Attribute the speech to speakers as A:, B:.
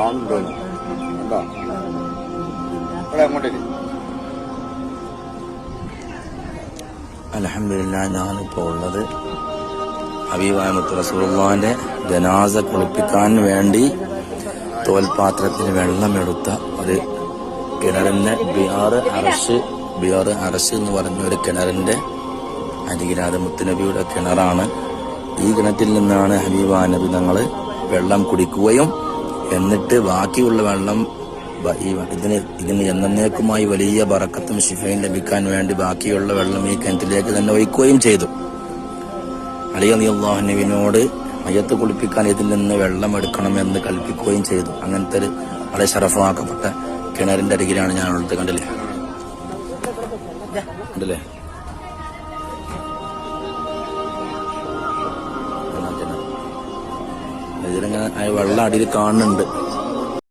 A: ആണ്ട് എന്താ ഇവിടെ
B: ഉള്ളത് ഹബീബായ ജനാസ കുളിപ്പിക്കാൻ വേണ്ടി തോൽപാത്രത്തിന് വെള്ളമെടുത്ത ഒരു കിണറിന്റെ ബിയാറ് അറസ് ബിയാറ് അറസ് എന്ന് പറഞ്ഞ ഒരു കിണറിന്റെ അരികിരാത മുത്തുനബിയുടെ കിണറാണ്. ഈ കിണറ്റിൽ നിന്നാണ് ഹബീബാ നബി വെള്ളം കുടിക്കുകയും എന്നിട്ട് ബാക്കിയുള്ള വെള്ളം ഇതിന് ഇതിന് എന്നേക്കുമായി വലിയ ബറക്കത്തും ശിഫയും ലഭിക്കാൻ വേണ്ടി ബാക്കിയുള്ള വെള്ളം ഈ കിണറ്റിലേക്ക് തന്നെ ഒഴിക്കുകയും ചെയ്തു. അലി അലി അള്ളാഹുനബിനോട് മയ്യത്ത് കുളിപ്പിക്കാൻ ഇതിൽ നിന്ന് വെള്ളം എടുക്കണമെന്ന് കൽപ്പിക്കുകയും ചെയ്തു. അങ്ങനത്തെ ഒരു വളരെ ശരഫമാക്കപ്പെട്ട കിണറിന്റെ അരികിലാണ് ഞാൻ ഉള്ളത്. കണ്ടില്ലേ? കണ്ടില്ലേ? ഇതിലിങ്ങനെ വെള്ളം അടിയിൽ കാണുന്നുണ്ട്.